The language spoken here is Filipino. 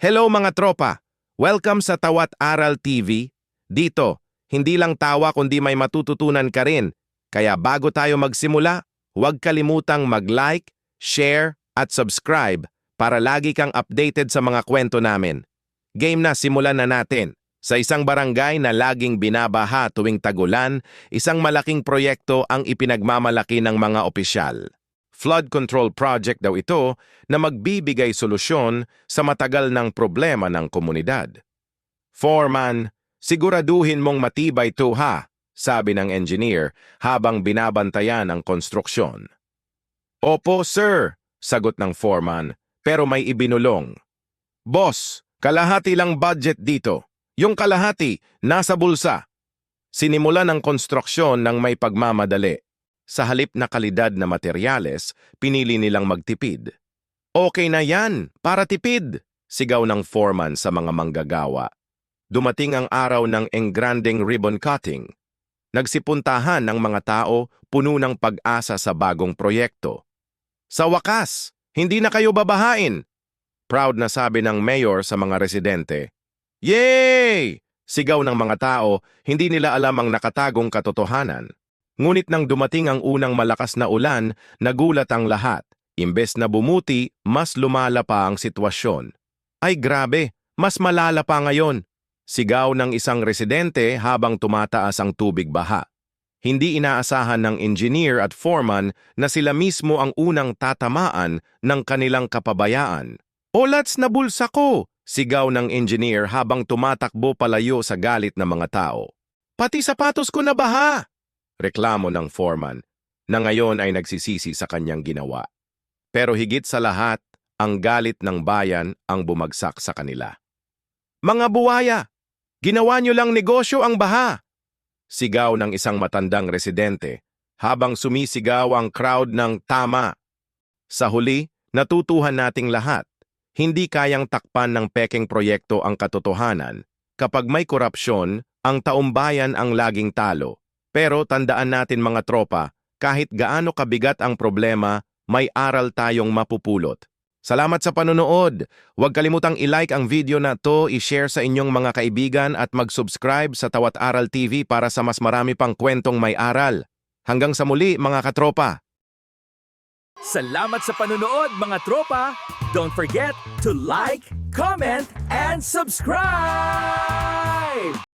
Hello mga tropa! Welcome sa Tawat Aral TV. Dito, hindi lang tawa kundi may matututunan ka rin. Kaya bago tayo magsimula, huwag kalimutang mag-like, share, at subscribe para lagi kang updated sa mga kwento namin. Game na, simulan na natin. Sa isang barangay na laging binabaha tuwing tagulan, isang malaking proyekto ang ipinagmamalaki ng mga opisyal. Flood control project daw ito na magbibigay solusyon sa matagal ng problema ng komunidad. Foreman, siguraduhin mong matibay to ha, sabi ng engineer habang binabantayan ang konstruksyon. Opo, sir, sagot ng foreman, pero may ibinulong. Boss, kalahati lang budget dito. Yung kalahati, nasa bulsa. Sinimulan ang konstruksyon ng may pagmamadali. Sa halip na kalidad na materyales, pinili nilang magtipid. Okay na yan, para tipid, sigaw ng foreman sa mga manggagawa. Dumating ang araw ng engranding ribbon cutting. Nagsipuntahan ng mga tao puno ng pag-asa sa bagong proyekto. Sa wakas, hindi na kayo babahain. Proud na sabi ng mayor sa mga residente. Yay! Sigaw ng mga tao, hindi nila alam ang nakatagong katotohanan. Ngunit nang dumating ang unang malakas na ulan, nagulat ang lahat. Imbes na bumuti, mas lumala pa ang sitwasyon. Ay grabe, mas malala pa ngayon. Sigaw ng isang residente habang tumataas ang tubig baha. Hindi inaasahan ng engineer at foreman na sila mismo ang unang tatamaan ng kanilang kapabayaan. Olats na bulsa ko! Sigaw ng engineer habang tumatakbo palayo sa galit ng mga tao. Pati sapatos ko na baha! Reklamo ng foreman na ngayon ay nagsisisi sa kanyang ginawa. Pero higit sa lahat, ang galit ng bayan ang bumagsak sa kanila. Mga buwaya! Ginawa niyo lang negosyo ang baha! Sigaw ng isang matandang residente habang sumisigaw ang crowd ng tama. Sa huli, natutuhan nating lahat. Hindi kayang takpan ng pekeng proyekto ang katotohanan. Kapag may korupsyon, ang taumbayan ang laging talo. Pero tandaan natin mga tropa, kahit gaano kabigat ang problema, may aral tayong mapupulot. Salamat sa panonood. Huwag kalimutang i-like ang video na to, i-share sa inyong mga kaibigan at mag-subscribe sa Tawat Aral TV para sa mas marami pang kwentong may aral. Hanggang sa muli mga katropa! Salamat sa panonood mga tropa! Don't forget to like, comment, and subscribe!